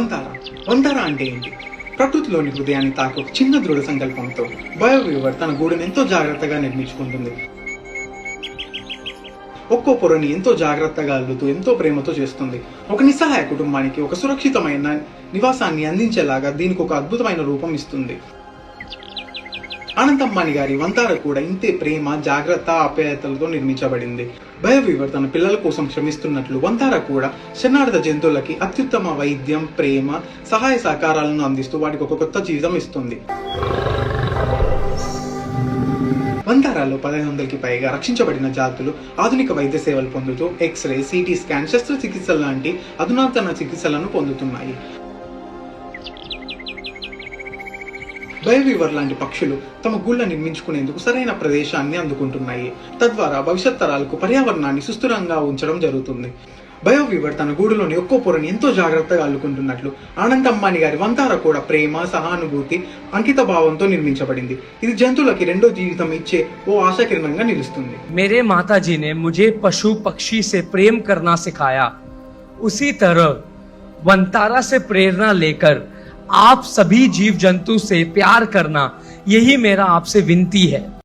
వంతార. వంతార అంటే ఏంటి? ప్రకృతిలోని హృదయాన్ని తాకు ఒక చిన్న దృఢ సంకల్పంతో బయోవీవర్ తన గూడును ఎంతో జాగ్రత్తగా నిర్మించుకుంటుంది. ఒక్కో పొరని ఎంతో జాగ్రత్తగా అల్లుతూ ఎంతో ప్రేమతో చేస్తుంది. ఒక నిస్సహాయ కుటుంబానికి ఒక సురక్షితమైన నివాసాన్ని అందించేలాగా దీనికి ఒక అద్భుతమైన రూపం ఇస్తుంది. అనంతమ్మని గారి వంతార కూడా ఇంతే ప్రేమ జాగ్రత్త ఆప్యాయతలతో నిర్మించబడింది. భయవీవర్ తన పిల్లల కోసం శ్రమిస్తున్నట్లు వంతార కూడా శరణార్థ జంతువులకి అత్యుత్తమ వైద్యం ప్రేమ సహాయ సహకారాలను అందిస్తూ వాటికి ఒక కొత్త జీవితం ఇస్తుంది. వంతారాలో పదహైదు వందలకి పైగా రక్షించబడిన జాతులు ఆధునిక వైద్య సేవలు పొందుతూ ఎక్స్రే సిటీ స్కాన్ శస్త్రచికిత్స లాంటి అధునాతన చికిత్సలను పొందుతున్నాయి. బయోవీవర్ లాంటి పక్షులు తమ గుళ్ళ నిర్మించుకునేందుకు సరైన ప్రదేశాన్ని అందుకుంటున్నాయి. తద్వారా భవిష్యత్ తరాలకు పర్యావరణాన్ని సుస్థిరంగా ఉంచడం జరుగుతుంది. బయోవీవర్ తన గూడులోని ఒక్కో పొరని ఎంతో జాగ్రత్తగా అల్లుకుంటున్నట్లు ఆనంద్ అంబానీ గారి వంతార కూడా ప్రేమ సహానుభూతి అంకిత భావంతో నిర్మించబడింది. ఇది జంతువులకి రెండో జీవితం ఇచ్చే ఓ ఆశాకిరణంగా నిలుస్తుంది. మేరే మాతాజీనే ముజే పశు పక్షి సే ప్రేమ్ కర్నా సిఖాయా. ఉసీ తర వంతారా సే ప్రేరణ లేకర్ आप सभी जीव जंतु से प्यार करना यही मेरा आपसे विनती है।